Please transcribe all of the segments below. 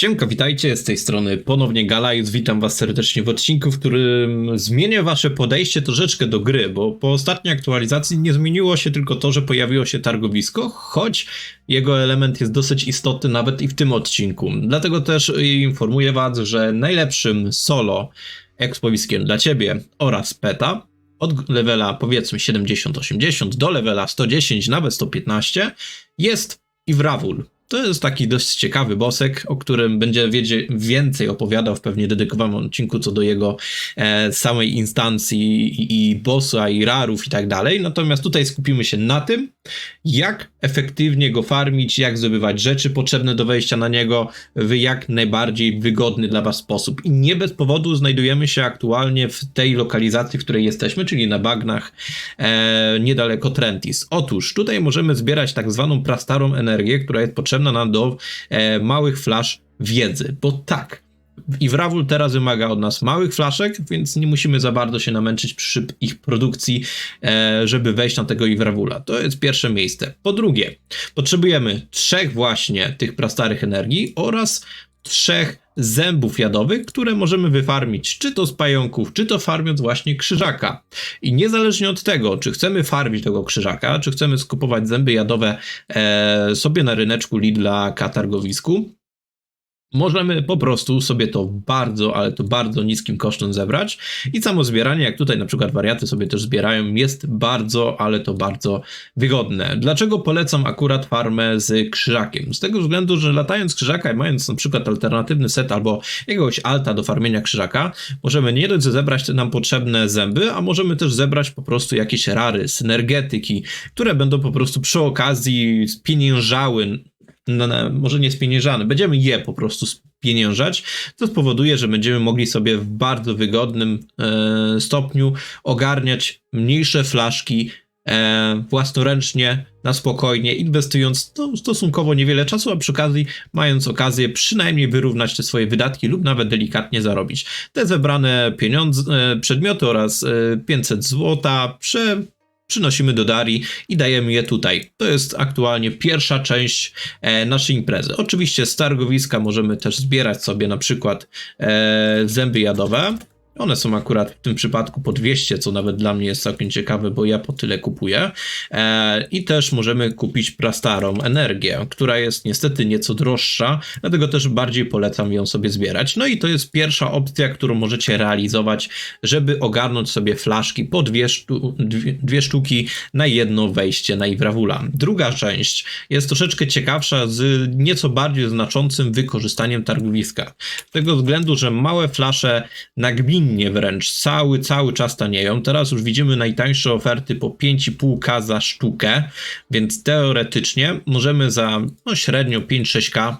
Siemka, witajcie, z tej strony ponownie Galajus, witam was serdecznie w odcinku, w którym zmienię wasze podejście troszeczkę do gry, bo po ostatniej aktualizacji nie zmieniło się tylko to, że pojawiło się targowisko, choć jego element jest dosyć istotny nawet i w tym odcinku. Dlatego też informuję was, że najlepszym solo ekspowiskiem dla ciebie oraz peta od levela powiedzmy 70-80 do levela 110, nawet 115 jest Iwrawul. To jest taki dość ciekawy bosek, o którym będzie wiedzie, więcej opowiadał w pewnie dedykowanym odcinku co do jego e, samej instancji i, i bossa, i rarów i tak dalej. Natomiast tutaj skupimy się na tym, jak efektywnie go farmić, jak zdobywać rzeczy potrzebne do wejścia na niego w jak najbardziej wygodny dla Was sposób. I nie bez powodu znajdujemy się aktualnie w tej lokalizacji, w której jesteśmy, czyli na bagnach e, niedaleko Trentis. Otóż tutaj możemy zbierać tak zwaną prastarą energię, która jest potrzebna nam do e, małych flash wiedzy. Bo tak, i Wrawul teraz wymaga od nas małych flaszek, więc nie musimy za bardzo się namęczyć przy ich produkcji, e, żeby wejść na tego Iwrawula. To jest pierwsze miejsce. Po drugie, potrzebujemy trzech właśnie tych prastarych energii oraz trzech zębów jadowych, które możemy wyfarmić, czy to z pająków, czy to farmiąc właśnie krzyżaka. I niezależnie od tego, czy chcemy farmić tego krzyżaka, czy chcemy skupować zęby jadowe e, sobie na ryneczku Lidla katargowisku, Możemy po prostu sobie to bardzo, ale to bardzo niskim kosztem zebrać i samo zbieranie, jak tutaj na przykład wariaty sobie też zbierają, jest bardzo, ale to bardzo wygodne. Dlaczego polecam akurat farmę z krzyżakiem? Z tego względu, że latając krzyżaka i mając na przykład alternatywny set albo jakiegoś alta do farmienia krzyżaka, możemy nie dość zebrać nam potrzebne zęby, a możemy też zebrać po prostu jakieś rary, synergetyki, które będą po prostu przy okazji spieniężały no, może nie spieniężane, będziemy je po prostu spieniężać, co spowoduje, że będziemy mogli sobie w bardzo wygodnym e, stopniu ogarniać mniejsze flaszki e, własnoręcznie, na spokojnie, inwestując no, stosunkowo niewiele czasu, a przy okazji mając okazję przynajmniej wyrównać te swoje wydatki lub nawet delikatnie zarobić. Te zebrane pieniądze, e, przedmioty oraz e, 500 zł prze przynosimy do Darii i dajemy je tutaj. To jest aktualnie pierwsza część e, naszej imprezy. Oczywiście z targowiska możemy też zbierać sobie na przykład e, zęby jadowe. One są akurat w tym przypadku po 200, co nawet dla mnie jest całkiem ciekawe, bo ja po tyle kupuję. E, I też możemy kupić prastarą energię, która jest niestety nieco droższa, dlatego też bardziej polecam ją sobie zbierać. No i to jest pierwsza opcja, którą możecie realizować, żeby ogarnąć sobie flaszki po dwie, sztu dwie, dwie sztuki na jedno wejście na Iwrawula. Druga część jest troszeczkę ciekawsza z nieco bardziej znaczącym wykorzystaniem targowiska. Z tego względu, że małe flasze nagminnie wręcz, cały, cały czas tanieją. Teraz już widzimy najtańsze oferty po 5,5k za sztukę, więc teoretycznie możemy za no, średnio 5-6k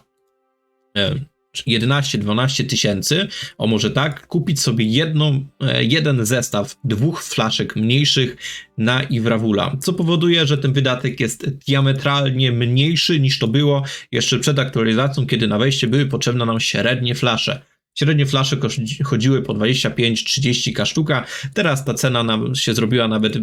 11-12 tysięcy, o może tak, kupić sobie jedną, e, jeden zestaw dwóch flaszek mniejszych na Iwrawula, co powoduje, że ten wydatek jest diametralnie mniejszy niż to było jeszcze przed aktualizacją, kiedy na wejście były potrzebne nam średnie flasze. Średnie flasze chodziły po 25-30 k sztuka. Teraz ta cena nam się zrobiła nawet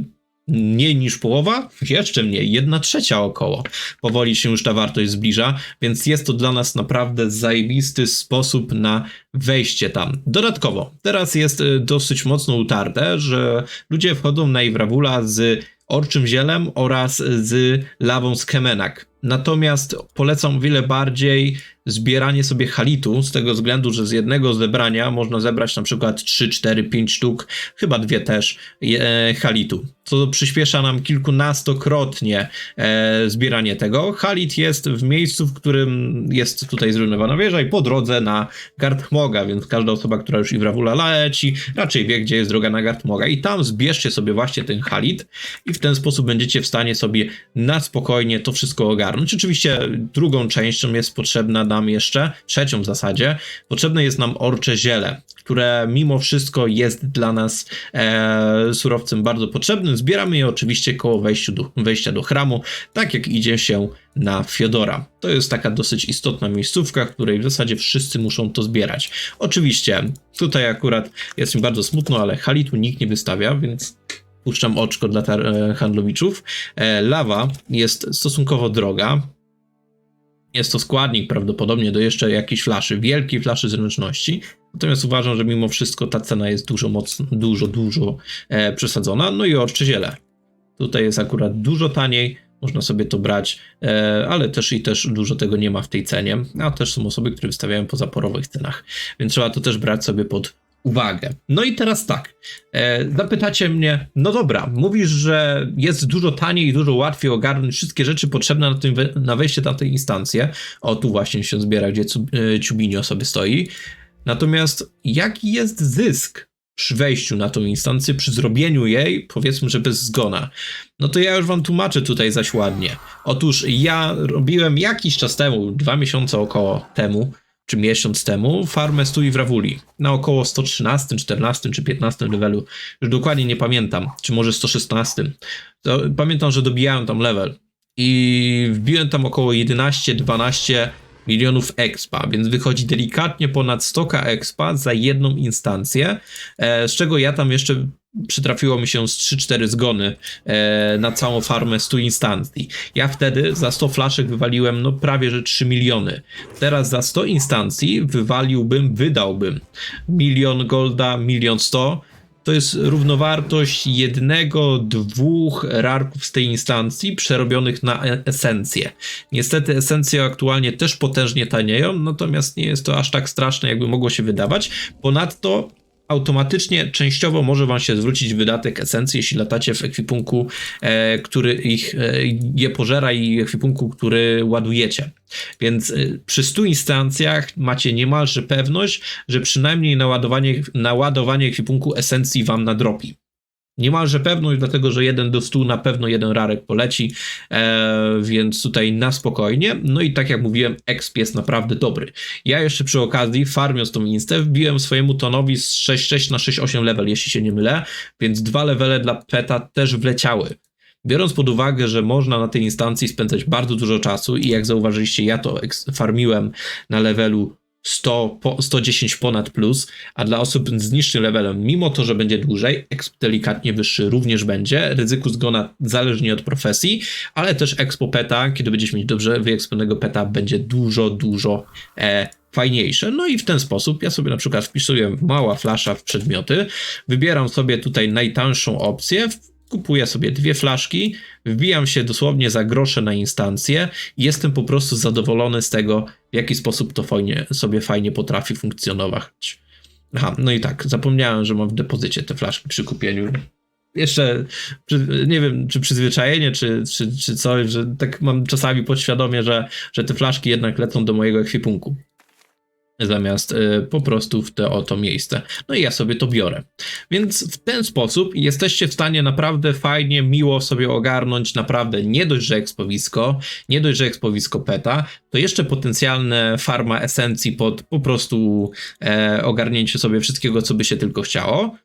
mniej niż połowa, jeszcze mniej, jedna trzecia około. Powoli się już ta wartość zbliża, więc jest to dla nas naprawdę zajebisty sposób na wejście tam. Dodatkowo, teraz jest y, dosyć mocno utarte, że ludzie wchodzą na Iwrawula z orczym zielem oraz z lawą z Kemenak. Natomiast polecam wiele bardziej zbieranie sobie halitu, z tego względu, że z jednego zebrania można zebrać na przykład 3, 4, 5 sztuk, chyba dwie też, e, halitu, co przyspiesza nam kilkunastokrotnie e, zbieranie tego. Halit jest w miejscu, w którym jest tutaj zrujnowana wieża i po drodze na Gartmoga, więc każda osoba, która już Iwrawula leci, raczej wie, gdzie jest droga na Gartmoga i tam zbierzcie sobie właśnie ten halit i w ten sposób będziecie w stanie sobie na spokojnie to wszystko ogarnąć. Oczywiście drugą częścią jest potrzebna na nam jeszcze, trzecią w zasadzie, potrzebne jest nam orcze ziele, które mimo wszystko jest dla nas e, surowcem bardzo potrzebnym. Zbieramy je oczywiście koło do, wejścia do chramu, tak jak idzie się na Fiodora. To jest taka dosyć istotna miejscówka, w której w zasadzie wszyscy muszą to zbierać. Oczywiście, tutaj akurat jest mi bardzo smutno, ale halitu nikt nie wystawia, więc puszczam oczko dla handlowiczów. E, lawa jest stosunkowo droga, Jest to składnik prawdopodobnie do jeszcze jakiejś flaszy, wielkiej flaszy zręczności. Natomiast uważam, że mimo wszystko ta cena jest dużo mocno, dużo, dużo e, przesadzona. No i orcze ziele. Tutaj jest akurat dużo taniej, można sobie to brać, e, ale też i też dużo tego nie ma w tej cenie, a też są osoby, które wystawiają po zaporowych cenach, więc trzeba to też brać sobie pod uwagę. No i teraz tak, e, zapytacie mnie, no dobra, mówisz, że jest dużo taniej i dużo łatwiej ogarnąć wszystkie rzeczy potrzebne na, tym, we- na wejście na tę instancję. O, tu właśnie się zbiera, gdzie e, Ciubinio sobie stoi. Natomiast jaki jest zysk przy wejściu na tą instancję, przy zrobieniu jej, powiedzmy, że bez zgona? No to ja już wam tłumaczę tutaj zaś ładnie. Otóż ja robiłem jakiś czas temu, dwa miesiące około temu, czy miesiąc temu, farmę stój w Rawuli. Na około 113, 14 czy 15 levelu. Już dokładnie nie pamiętam, czy może 116. To pamiętam, że dobijałem tam level. I wbiłem tam około 11-12 milionów expa, więc wychodzi delikatnie ponad 100 expa za jedną instancję, e, z czego ja tam jeszcze przytrafiło mi się z 3-4 zgony e, na całą farmę 100 instancji. Ja wtedy za 100 flaszek wywaliłem no prawie że 3 miliony. Teraz za 100 instancji wywaliłbym, wydałbym milion golda, milion 100. To jest równowartość jednego, dwóch rarków z tej instancji przerobionych na e- esencję. Niestety esencje aktualnie też potężnie tanieją, natomiast nie jest to aż tak straszne, jakby mogło się wydawać. Ponadto automatycznie częściowo może wam się zwrócić wydatek esencji, jeśli latacie w ekwipunku, e, który ich e, je pożera i ekwipunku, który ładujecie. Więc e, przy 100 instancjach macie niemalże pewność, że przynajmniej naładowanie, naładowanie ekwipunku esencji wam nadrobi. Niemalże pewność, dlatego że jeden do 100 na pewno jeden rarek poleci, e, więc tutaj na spokojnie. No i tak jak mówiłem, exp jest naprawdę dobry. Ja jeszcze przy okazji, farmiąc tą instę, wbiłem swojemu tonowi z 6.6 na 6.8 level, jeśli się nie mylę, więc dwa levele dla peta też wleciały. Biorąc pod uwagę, że można na tej instancji spędzać bardzo dużo czasu i jak zauważyliście, ja to farmiłem na levelu 100, po, 110 ponad plus, a dla osób z niższym levelem, mimo to, że będzie dłużej, exp delikatnie wyższy również będzie, ryzyku zgona zależnie od profesji, ale też expo peta, kiedy będziesz mieć dobrze wyeksplonego peta, będzie dużo, dużo e, fajniejsze. No i w ten sposób ja sobie na przykład wpisuję mała flasza w przedmioty, wybieram sobie tutaj najtańszą opcję, kupuję sobie dwie flaszki, wbijam się dosłownie za grosze na instancję i jestem po prostu zadowolony z tego, w jaki sposób to fajnie, sobie fajnie potrafi funkcjonować. Aha, no i tak, zapomniałem, że mam w depozycie te flaszki przy kupieniu. Jeszcze, nie wiem, czy przyzwyczajenie, czy, czy, czy coś, że tak mam czasami podświadomie, że, że te flaszki jednak lecą do mojego ekwipunku. Zamiast y, po prostu w to oto miejsce. No i ja sobie to biorę. Więc w ten sposób jesteście w stanie naprawdę fajnie, miło sobie ogarnąć naprawdę nie dość, że ekspowisko, nie dość, że ekspowisko peta, to jeszcze potencjalne farma esencji pod po prostu e, ogarnięcie sobie wszystkiego, co by się tylko chciało.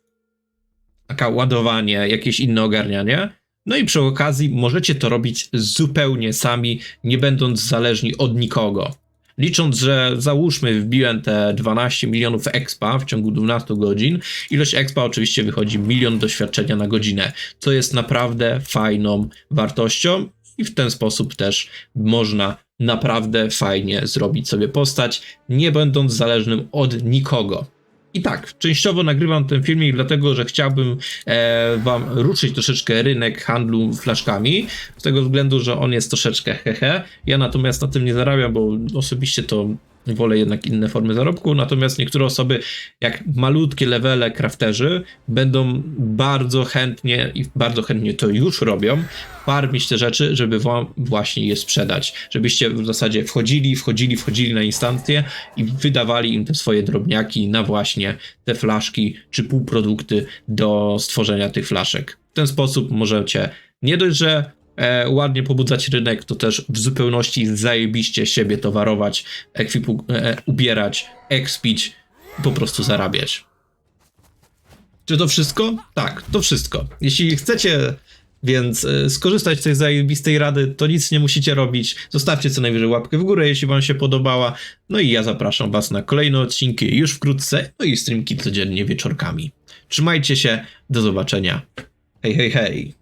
Taka ładowanie, jakieś inne ogarnianie. No i przy okazji możecie to robić zupełnie sami, nie będąc zależni od nikogo. Licząc, że załóżmy wbiłem te 12 milionów expa w ciągu 12 godzin, ilość expa oczywiście wychodzi milion doświadczenia na godzinę, co jest naprawdę fajną wartością i w ten sposób też można naprawdę fajnie zrobić sobie postać, nie będąc zależnym od nikogo. I tak, częściowo nagrywam ten filmik dlatego, że chciałbym e, wam ruszyć troszeczkę rynek handlu flaszkami, z tego względu, że on jest troszeczkę hehe. Ja natomiast na tym nie zarabiam, bo osobiście to wolę jednak inne formy zarobku, natomiast niektóre osoby, jak malutkie levele crafterzy, będą bardzo chętnie i bardzo chętnie to już robią, farmić te rzeczy, żeby wam właśnie je sprzedać. Żebyście w zasadzie wchodzili, wchodzili, wchodzili na instancje i wydawali im te swoje drobniaki na właśnie te flaszki czy półprodukty do stworzenia tych flaszek. W ten sposób możecie nie dość, że e, ładnie pobudzać rynek, to też w zupełności zajebiście siebie towarować, ekwipu, e, ubierać, expić, po prostu zarabiać. Czy to wszystko? Tak, to wszystko. Jeśli chcecie więc e, skorzystać z tej zajebistej rady, to nic nie musicie robić. Zostawcie co najwyżej łapkę w górę, jeśli wam się podobała. No i ja zapraszam was na kolejne odcinki już wkrótce, no i streamki codziennie wieczorkami. Trzymajcie się, do zobaczenia. Hej, hej, hej.